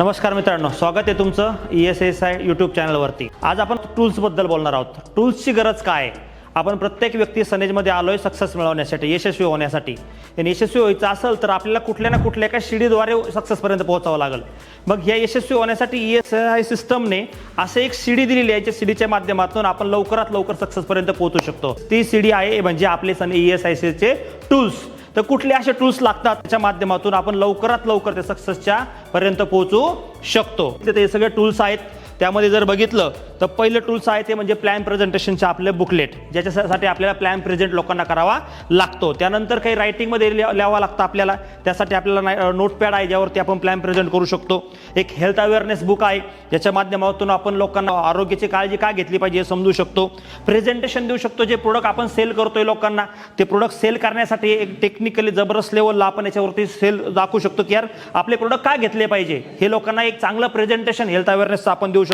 नमस्कार मित्रांनो स्वागत आहे तुमचं E S S I YouTube चॅनलवरती आज आपण टूल्सबद्दल बोलणार आहोत. टूल्सची गरज काय? आहे? आपण प्रत्येक व्यक्ती सनेजमध्ये आलोय सक्सेस मिळवण्यासाठी यशस्वी होण्यासाठी. आणि यशस्वी व्हायचं असेल तर आपल्याला कुठल्या ना कुठल्या एका शिडीद्वारे सक्सेसपर्यंत पोहोचावं लागेल. मग ह्या यशस्वी होण्यासाठी ई एस आय सिस्टमने असं एक सीडी दिलेली आहे ज्या सीडीच्या माध्यमातून आपण लवकरात लवकर सक्सेसपर्यंत पोहोचू शकतो. ती सीडी आहे म्हणजे आपले सन ई एस आय सीचे टूल्स तर कुठले असे टूल्स लागतात त्याच्या माध्यमातून आपण लवकरात लवकर त्या सक्सेसच्या पर्यंत पोहोचू शकतो. ते सगळे टूल्स आहेत. त्यामध्ये जर बघितलं तर पहिलं टूल्स आहे ते म्हणजे प्लॅन प्रेझेंटेशनचे आपले बुकलेट ज्याच्यासाठी आपल्याला प्लॅन प्रेझेंट लोकांना करावा लागतो. त्यानंतर काही रायटिंगमध्ये लिहावा लागतं आपल्याला. त्यासाठी आपल्याला नोटपॅड आहे ज्यावरती आपण प्लॅन प्रेझेंट करू शकतो. एक हेल्थ अवेअरनेस बुक आहे ज्याच्या माध्यमातून आपण लोकांना आरोग्याची काळजी का घेतली पाहिजे हे समजू शकतो. प्रेझेंटेशन देऊ शकतो जे प्रोडक्ट आपण सेल करतोय लोकांना. ते प्रोडक्ट सेल करण्यासाठी एक टेक्निकली जबरदस्त लेवलला आपण याच्यावरती सेल दाखवू शकतो की यार आपले प्रोडक्ट का घेतले पाहिजे? हे लोकांना एक चांगलं प्रेझेंटेशन हेल्थ अवेअरनेसचं आपण देऊ शकतो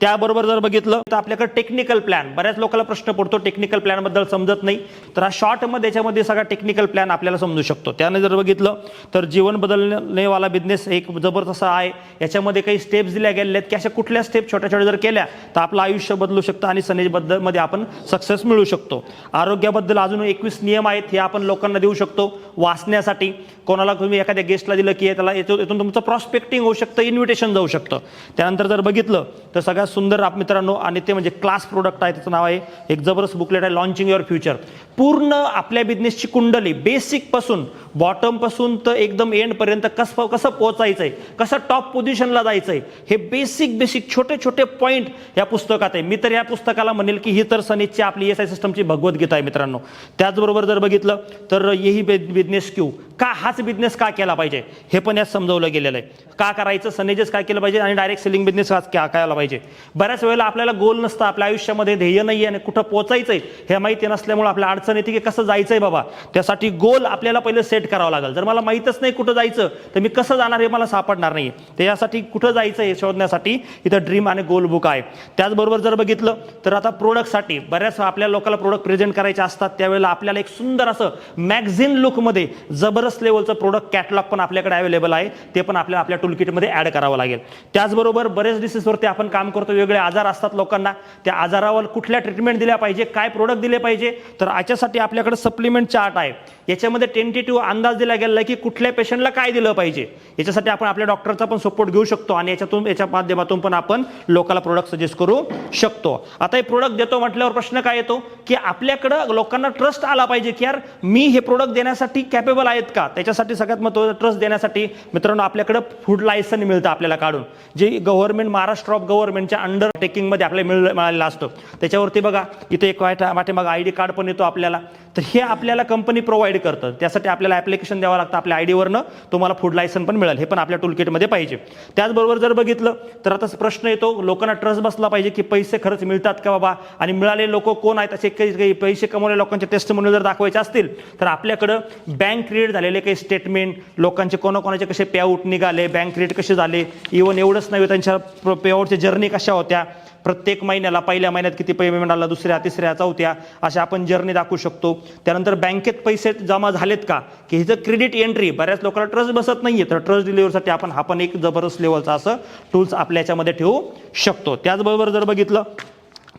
त्याबरोबर जर बघितलं तर आपल्याकडे टेक्निकल प्लॅन बऱ्याच लोकांना प्रश्न पडतो टेक्निकल प्लॅनबद्दल समजत नाही. तर हा शॉर्टमध्ये याच्यामध्ये सगळा टेक्निकल प्लॅन आपल्याला समजू शकतो. त्याने जर बघितलं तर जीवन बदलनेवाला बिझनेस एक जबरदस्त आहे. याच्यामध्ये काही स्टेप्स दिल्या गेलेल्या आहेत की अशा कुठल्या स्टेप छोट्या छोट्या जर केल्या तर आपलं आयुष्य बदलू शकतं आणि सनेजबद्दलमध्ये आपण सक्सेस मिळू शकतो. आरोग्याबद्दल अजून एकवीस नियम आहेत हे आपण लोकांना देऊ शकतो वाचण्यासाठी. कोणाला तुम्ही एखाद्या गेस्टला दिलं की त्याला येतो यातून तुमचं प्रॉस्पेक्टिंग होऊ शकतं इन्व्हिटेशन जाऊ शकतं. त्यानंतर जर बघितलं तर सगळ्यात सुंदर आप मित्रांनो आणि ते म्हणजे क्लास प्रोडक्ट आहे त्याचं नाव आहे एक जबरदस्त बुकलेट आहे लॉन्चिंग युअर फ्युचर पूर्ण आपल्या बिझनेसची कुंडली बेसिकपासून बॉटमपासून तर एकदम एंड पर्यंत कसं कसं पोहोचायचंय कसं टॉप पोझिशनला जायचंय हे बेसिक बेसिक छोटे छोटे पॉईंट या पुस्तकात आहे. मी तर या पुस्तकाला म्हणेल की ही तर सनीची आपली एस आय सिस्टमची भगवद्गीता आहे मित्रांनो. त्याचबरोबर जर बघितलं तर येही बिझनेस क्यू का हाच बिझनेस का केला पाहिजे हे पण यात समजवलं गेलेलं आहे. का करायचं सनेजेस काय केलं पाहिजे आणि डायरेक्ट सेलिंग बिझनेस का टाकायला करायला पाहिजे. बऱ्याच वेळेला आपल्याला गोल नसतं आपल्या आयुष्यामध्ये ध्येय नाही आणि कुठं पोचायचंय हे माहिती नसल्यामुळे आपल्या अडचण येते की कसं जायचंय बाबा. त्यासाठी गोल आपल्याला पहिले सेट करावं लागेल. जर मला माहीतच नाही कुठं जायचं तर मी कसं जाणार हे मला सापडणार नाही त्याच्यासाठी कुठं जायचं हे शोधण्यासाठी इथं ड्रीम आणि गोल बुक आहे. त्याचबरोबर जर बघितलं तर आता प्रोडक्टसाठी बऱ्याच आपल्या लोकांना प्रोडक्ट प्रेझेंट करायचे असतात. त्यावेळेला आपल्याला एक सुंदर असं मॅगझिन लुकमध्ये जबरदस्त लेवलचं प्रोडक्ट कॅटलॉग पण आपल्याकडे अवेलेबल आहे. ते पण आपल्याला आपल्या टूलकिटमध्ये ॲड करावं लागेल. त्याचबरोबर बरेच ते आपण काम करतो वेगळे आजार असतात लोकांना. त्या आजारावर कुठल्या ट्रीटमेंट दिल्या पाहिजे काय प्रोडक्ट दिले पाहिजे तर याच्यासाठी आपल्याकडे सप्लिमेंट चार्ट आहे. याच्यामध्ये टेंटेटिव्ह अंदाज दिला गेला आहे की कुठल्या पेशंटला काय दिलं पाहिजे. याच्यासाठी आपण आपल्या डॉक्टरचा पण सपोर्ट घेऊ शकतो आणि याच्यातून याच्या माध्यमातून पण आपण लोकांना प्रोडक्ट सजेस्ट करू शकतो. आता हे प्रोडक्ट देतो म्हटल्यावर प्रश्न काय येतो? की आपल्याकडं लोकांना ट्रस्ट आला पाहिजे की यार मी हे प्रोडक्ट देण्यासाठी कॅपेबल आहेत का? त्याच्यासाठी सगळ्यात महत्त्वाचं ट्रस्ट देण्यासाठी मित्रांनो आपल्याकडं फूड लायसन मिळतं आपल्याला काढून. जे गव्हर्नमेंट महाराष्ट्र ऑफ गव्हर्नमेंटच्या अंडर टेकिंगमध्ये आपल्याला मिळ मिळालेलं असतं. त्याच्यावरती बघा इथे एक वाट बघा आय डी कार्ड पण येतो आपल्याला. तर हे आपल्याला कंपनी प्रोव्हाइड करतं. त्यासाठी आपल्याला ॲप्लिकेशन द्यावं लागतं आपल्या आय डीवरनं तुम्हाला फूड लायसन पण मिळेल. हे पण आपल्या टूलकिटमध्ये पाहिजे. त्याचबरोबर जर बघितलं तर आता प्रश्न येतो लोकांना ट्रस्ट बसला पाहिजे की पैसे खरंच मिळतात का बाबा? आणि मिळाले लोक कोण आहेत? असे काही काही पैसे कमवले लोकांचे टेस्ट म्हणून जर दाखवायचे असतील तर आपल्याकडं बँक क्रिएट झालेले काही स्टेटमेंट लोकांचे कोणाकोणाचे कसे पेआउट निघाले बँक क्रिएट कसे झाले? इव्हन एवढंच नव्हे त्यांच्या पेआउटच्या जर्नी कशा होत्या? प्रत्येक महिन्याला पहिल्या महिन्यात किती पेमेंट आला दुसऱ्या तिसऱ्या चौथ्या अशा आपण जर्नी दाखवू शकतो. त्यानंतर बँकेत पैसे जमा झालेत का? की हिचं क्रेडिट एंट्री बऱ्याच लोकांना ट्रस्ट बसत नाहीये. तर ट्रस्ट डिलिव्हरसाठी आपण हा पण एक जबरदस्त लेवलचा असं टूल्स आपल्या याच्यामध्ये ठेवू शकतो. त्याचबरोबर जर बघितलं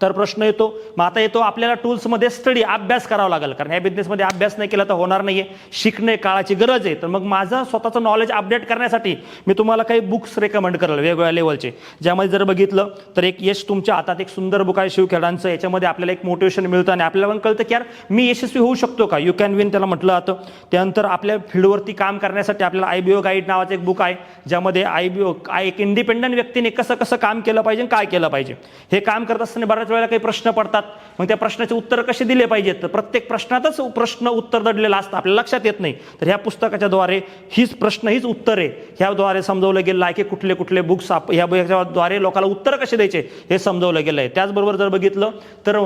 तर प्रश्न येतो. मग आता येतो आपल्याला टूल्समध्ये स्टडी अभ्यास करावा लागेल. कारण ह्या बिझनेसमध्ये अभ्यास नाही केला तर होणार नाहीये. शिकणे काळाची गरज आहे. तर मग माझं स्वतःचं नॉलेज अपडेट करण्यासाठी मी तुम्हाला काही बुक्स रेकमेंड करेल वेगवेगळ्या लेवलचे ज्यामध्ये जर बघितलं तर एक यश तुमच्या हातात एक सुंदर बुक आहे शिवखेडांचं. याच्यामध्ये आपल्याला एक मोटिवेशन मिळतं आणि आपल्याला पण कळतं की यार मी यशस्वी होऊ शकतो का? यू कॅन विन त्याला म्हटलं जातं. त्यानंतर आपल्या फील्डवरती काम करण्यासाठी आपल्याला आय बी ओ गाईड नावाचं एक बुक आहे. ज्यामध्ये आय बी ओ एक इंडिपेंडंट व्यक्तीने कसं कसं काम केलं पाहिजे आणि काय केलं पाहिजे. हे काम करत असताना बऱ्याच वेळेला काही प्रश्न पडतात मग त्या प्रश्नाचे उत्तर कसे दिले पाहिजेत? तर प्रत्येक प्रश्नातच प्रश्न उत्तर दडलेलं असतं आपल्याला लक्षात येत नाही. तर ह्या पुस्तकाच्या द्वारे हीच प्रश्न हीच उत्तर आहे. ह्याद्वारे समजवलं गेलं आहे की कुठले कुठले बुक्स ह्या द्वारे लोकांना उत्तर कसे द्यायचे हे समजवलं गेलं आहे. त्याचबरोबर जर बघितलं तर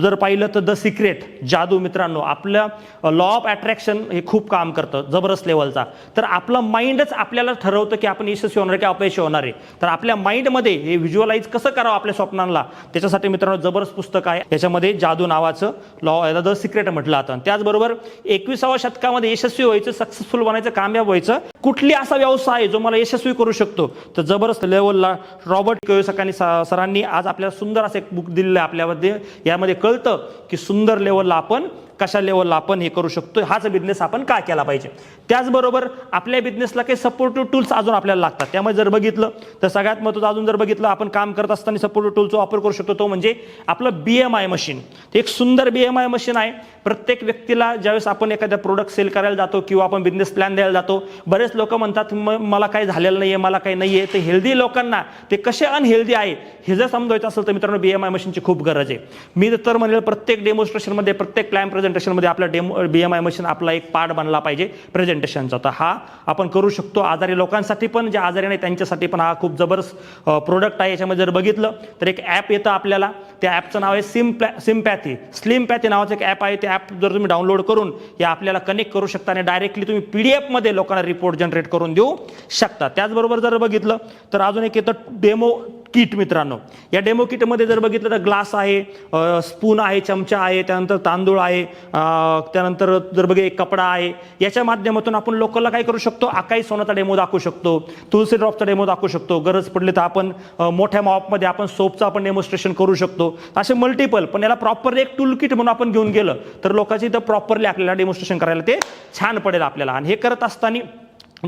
जर पाहिलं तर द सिक्रेट जादू मित्रांनो आपल्या लॉ ऑफ अट्रॅक्शन हे खूप काम करतं जबरदस्त लेवलचा तर आपलं माइंडच आपल्याला ठरवतं की आपण यशस्वी होणार की अपयशी होणार आहे. तर आपल्या माइंडमध्ये हे व्हिज्युअलाइज कसं करावं आपल्या स्वप्नांना त्याच्यासाठी मित्र मित्रांनो जबरदस्त पुस्तक आहे. याच्यामध्ये जादू नावाचं लॉ द सिक्रेट म्हटलं जातं त्याचबरोबर एकविसाव्या शतकामध्ये यशस्वी व्हायचं सक्सेसफुल बनायचं कामयाब व्हायचं कुठली असा व्यवसाय आहे जो मला यशस्वी करू शकतो? तर जबरदस्त लेवलला रॉबर्ट कियोसाकांनी सरांनी आज आपल्याला सुंदर असं एक बुक दिलेलं आहे आपल्यामध्ये. यामध्ये कळतं की सुंदर लेवलला आपण कशा लेवलला आपण हे करू शकतो हाच बिझनेस आपण का केला पाहिजे? त्याचबरोबर आपल्या बिझनेसला काही सपोर्टिव्ह टूल्स अजून आपल्याला लागतात. त्यामुळे जर बघितलं तर सगळ्यात महत्त्वाचं अजून जर बघितलं आपण काम करत असताना सपोर्टिव्ह टूलचा वापर करू शकतो तो म्हणजे आपलं बी एम आय मशीन ते एक सुंदर बी एम आय मशीन आहे. प्रत्येक व्यक्तीला ज्यावेळेस आपण एखाद्या प्रोडक्ट सेल करायला जातो किंवा आपण बिझनेस प्लॅन द्यायला जातो बरेच लोक म्हणतात मला काही झालेलं नाही आहे मला काही नाही आहे ते हेल्दी लोकांना ते कसे अनहेल्दी आहे हे जर समजायचं असेल तर मित्रांनो बी एम आय मशीनची खूप गरज आहे. मी तर म्हणेल प्रत्येक डेमॉन्स्ट्रेशनमध्ये प्रत्येक प्लॅन प्रेझेंटेशनमध्ये आपला demo B M I machine आपला एक पार्ट बनला पाहिजे प्रेझेंटेशनचा तर हा आपण करू शकतो. आजारी लोकांसाठी पण जे आजारी नाही त्यांच्यासाठी पण हा खूप जबरदस्त प्रोडक्ट आहे. याच्यामध्ये जर बघितलं तर एक ॲप येतं आपल्याला. त्या ॲपचं नाव आहे सिम सिमपॅथी स्लिमपॅथी नावाचं एक ॲप आहे. ते ॲप जर तुम्ही डाउनलोड करून या आपल्याला कनेक्ट करू शकता आणि डायरेक्टली तुम्ही पी डी एफमध्ये लोकांना रिपोर्ट जनरेट करून देऊ शकता. त्याचबरोबर जर बघितलं तर अजून एक येतं डेमो किट मित्रांनो. या डेमो किटमध्ये जर बघितलं तर ग्लास आहे स्पून आहे चमचा आहे त्यानंतर तांदूळ आहे त्यानंतर जर बघे एक कपडा आहे याच्या माध्यमातून आपण लोकलला काय करू शकतो? आकाई सोनाचा डेमो दाखवू शकतो तुलसी ड्रॉपचा डेमो दाखवू शकतो गरज पडली तर आपण मोठ्या मॉपमध्ये आपण सोपचं आपण डेमॉन्स्ट्रेशन करू शकतो. असे मल्टिपल पण याला प्रॉपरली एक टूल किट म्हणून आपण घेऊन गेलं तर लोकांची इथं प्रॉपरली आपल्याला डेमॉन्स्ट्रेशन करायला ते छान पडेल आपल्याला. आणि हे करत असताना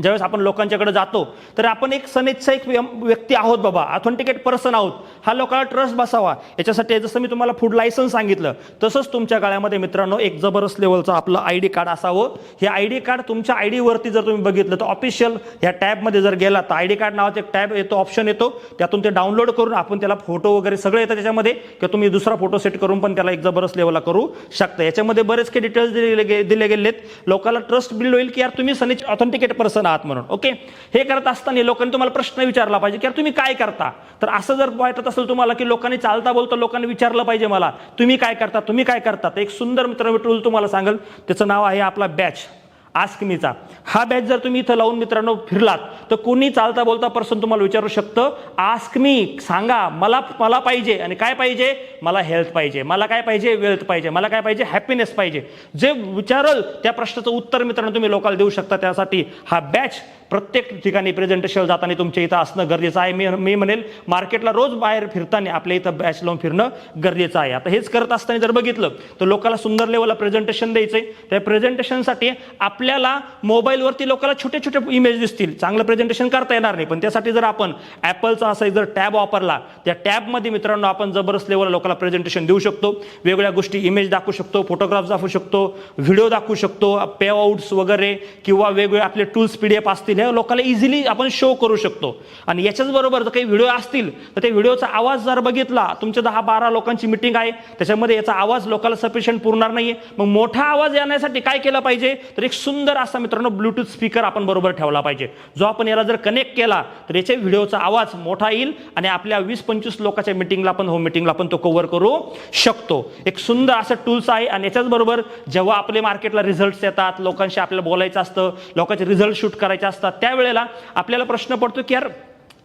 ज्यावेळेस आपण लोकांच्याकडे जातो तर आपण एक सनेजचा एक व्यक्ती आहोत बाबा ऑथेंटिकेट पर्सन आहोत. हा लोकांना ट्रस्ट बसावा. याच्यासाठी जसं मी तुम्हाला फूड लायसन्स सांगितलं तसंच तुमच्या गळ्यामध्ये मित्रांनो एक जबरदस्त लेवलचं आपलं आय डी कार्ड असावं. हे आय डी कार्ड तुमच्या आय डीवरती जर तुम्ही बघितलं तर ऑफिशियल ह्या टॅबमध्ये जर गेला तर आय डी कार्ड नावाचा एक टॅब येतो ऑप्शन येतो. त्यातून ते डाउनलोड करून आपण त्याला फोटो वगैरे सगळं येतं त्याच्यामध्ये किंवा तुम्ही दुसरा फोटो सेट करून पण त्याला एक जबरदस्त लेवलला करू शकता. याच्यामध्ये बरेच काही डिटेल्स दिले गे- दिले गेलेत. लोकांना ट्रस्ट बिल्ड होईल की यार तुम्ही सनिच ऑथेंटिकेट पर्सन आहात म्हणून ओके? हे करत असताना लोकांनी तुम्हाला प्रश्न विचारला पाहिजे की तुम्ही काय करता? तर असं जर वाटत असेल तुम्हाला की लोकांनी चालता बोलता लोकांनी विचारलं पाहिजे मला तुम्ही काय करता तुम्ही काय करता? तर एक सुंदर मित्र टूल तुम्हाला सांगेल त्याचं नाव आहे आपला बॅच. आस्कमीचा. हा बॅच जर तुम्ही इथं लावून मित्रांनो फिरलात तर कोणी चालता बोलता पर्सन तुम्हाला विचारू शकतं आस्क मी सांगा मला मला पाहिजे. आणि काय पाहिजे? मला हेल्थ पाहिजे. मला काय पाहिजे? वेल्थ पाहिजे. मला काय पाहिजे? हॅपीनेस पाहिजे. जे विचारल त्या प्रश्नाचं उत्तर मित्रांनो तुम्ही लोकांना देऊ शकता त्यासाठी. हा बॅच प्रत्येक ठिकाणी प्रेझेंटेशन जाताना तुमच्या इथं असणं गरजेचं आहे. मी मी म्हणेल मार्केटला रोज बाहेर फिरताना आपल्या इथं बॅच लावून फिरणं गरजेचं आहे. आता हेच करत असताना जर बघितलं तर लोकांना सुंदर लेवलला प्रेझेंटेशन आहे त्या प्रेझेंटेशनसाठी आपल्याला मोबाईलवरती लोकांना छोटे छोटे इमेज दिसतील. चांगलं प्रेझेंटेशन करता येणार नाही. पण त्यासाठी जर आपण ॲपलचा असा जर टॅब वापरला त्या टॅबमध्ये मित्रांनो आपण जबरदस्त लेवलला लोकांना प्रेझेंटेशन देऊ शकतो. वेगवेगळ्या गोष्टी इमेज दाखवू शकतो फोटोग्राफ्स दाखवू शकतो व्हिडिओ दाखवू शकतो पे आउट्स वगैरे किंवा वेगवेगळे आपले टूल्स पी डी एफ असतील हे लोकांना इझिली आपण शो करू शकतो. आणि याच्याच बरोबर जर काही व्हिडिओ असतील तर त्या व्हिडिओचा आवाज जर बघितला तुमच्या दहा बारा लोकांची मिटिंग आहे त्याच्यामध्ये याचा आवाज लोकांना सफिशियंट पुरणार नाही मग मोठा आवाज येण्यासाठी काय केलं पाहिजे? तर एक सुंदर असा मित्रांनो ब्लूटूथ स्पीकर आपण बरोबर ठेवला पाहिजे. जो आपण याला जर कनेक्ट केला तर याच्या व्हिडिओचा आवाज मोठा येईल आणि आपल्या वीस पंचवीस लोकांच्या मिटिंगला पण होम मिटिंगला पण तो कव्हर करू शकतो. एक सुंदर असं टूल्स आहे आणि याच्याच बरोबर जेव्हा आपले मार्केटला रिझल्ट्स येतात लोकांशी आपल्याला बोलायचं असतं लोकांचे रिझल्ट शूट करायचे असतात त्यावेळेला आपल्याला प्रश्न पडतो की यार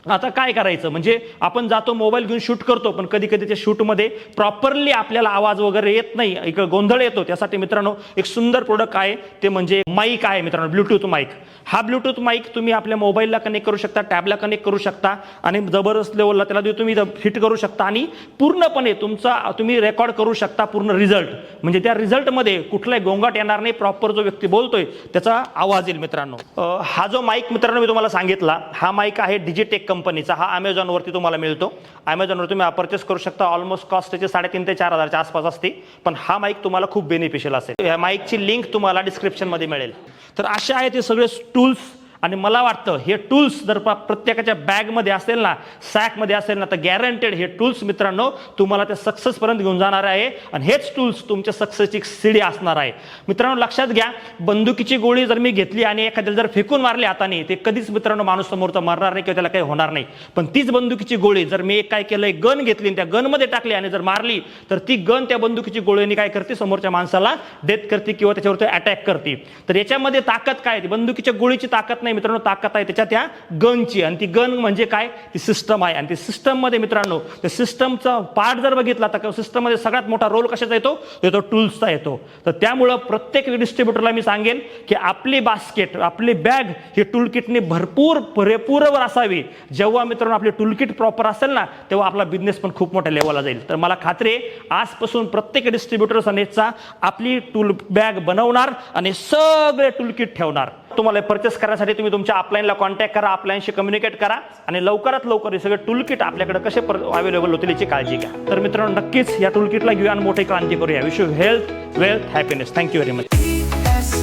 आता काय करायचं? म्हणजे आपण जातो मोबाईल घेऊन शूट करतो पण कधी कधी त्या शूटमध्ये प्रॉपरली आपल्याला आवाज वगैरे येत नाही. एक गोंधळ येतो. त्यासाठी मित्रांनो एक सुंदर प्रोडक्ट आहे. ते म्हणजे माईक आहे मित्रांनो ब्लूटूथ माईक हा ब्लूटूथ माईक तुम्ही आपल्या मोबाईलला कनेक्ट करू शकता टॅबला कनेक्ट करू शकता आणि जबरदस्त लेवलला त्याला देऊ तुम्ही फिट करू शकता आणि पूर्णपणे तुमचा तुम्ही रेकॉर्ड करू शकता पूर्ण रिझल्ट म्हणजे त्या रिझल्टमध्ये कुठलाही गोंगाट येणार नाही. प्रॉपर जो व्यक्ती बोलतोय त्याचा आवाज येईल मित्रांनो. हा जो माईक मित्रांनो मी तुम्हाला सांगितला हा माईक आहे डिजिटेक कंपनीचा हा अमेझॉनवरती तुम्हाला मिळतो. अमेझॉनवर तुम्ही परचेस करू शकता. ऑलमोस्ट कॉस्ट त्याचे साडेतीन ते चार हजारच्या आसपास असते. पण हा माईक तुम्हाला खूप बेनिफिशियल असेल. या माईकची लिंक तुम्हाला डिस्क्रिप्शनमध्ये मिळेल. तर असे आहेत हे सगळे टूल्स आणि मला वाटतं हे टूल्स जर प्रत्येकाच्या बॅगमध्ये असेल ना सॅकमध्ये असेल ना तर गॅरंटेड हे टूल्स मित्रांनो तुम्हाला त्या सक्सेसपर्यंत घेऊन जाणार आहे. आणि हेच टूल्स तुमच्या सक्सेसची सीडी असणार आहे. मित्रांनो लक्षात घ्या बंदुकीची गोळी जर मी घेतली आणि एखाद्याला जर फेकून मारली हाताने ते कधीच मित्रांनो माणूस समोरचा मरणार नाही किंवा त्याला काही होणार नाही. पण तीच बंदुकीची गोळी जर मी एक काय केलं एक गन घेतली आणि त्या गनमध्ये टाकली आणि जर मारली तर ती गन त्या बंदुकीची गोळीने काय करते समोरच्या माणसाला डेथ करते किंवा त्याच्यावरती अटॅक करते. तर याच्यामध्ये ताकद काय आहे? बंदुकीच्या गोळीची ताकद नाही नाही मित्रांनो ताकद आहे त्याच्या त्या गनची. आणि ती गन म्हणजे काय? ती सिस्टम आहे. आणि ती सिस्टममध्ये मित्रांनो त्या सिस्टमचा पार्ट जर बघितला तर सिस्टममध्ये सगळ्यात मोठा रोल कशाचा येतो? येतो टूल्सचा येतो. तर त्यामुळं प्रत्येक डिस्ट्रीब्युटरला मी सांगेन की आपली बास्केट आपली बॅग ही टूल किटने भरपूर पुरेपूरवर असावी. जेव्हा मित्रांनो आपली टूल किट प्रॉपर असेल ना तेव्हा आपला बिझनेस पण खूप मोठ्या लेवलला जाईल. तर मला खात्री आजपासून प्रत्येक डिस्ट्रीब्युटर सनेजचा आपली टूल बॅग बनवणार आणि सगळे टूल किट ठेवणार. तुम्हाला परचेस करण्यासाठी तुम्ही तुमच्या अपलाईनला कॉन्टॅक्ट करा अपलाईनशी कम्युनिकेट करा आणि लवकरात लवकर हे सगळे टूल किट आपल्याकडे कसे अवेलेबल होतील याची काळजी घ्या. तर मित्रांनो नक्कीच या टूल किटला घेऊया आणि मोठी क्रांती करूया. Wish you health wealth happiness thank you very much S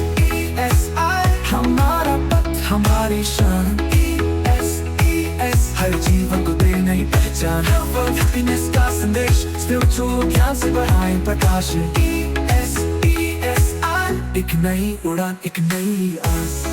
S आई हमारी शान। हर जीवन को दे नई पहचान। हैप्पीनेस का संदेश स्पिरिचुअल ज्ञान से बढ़ाए प्रकाश। एक नई उड़ान एक नई आस।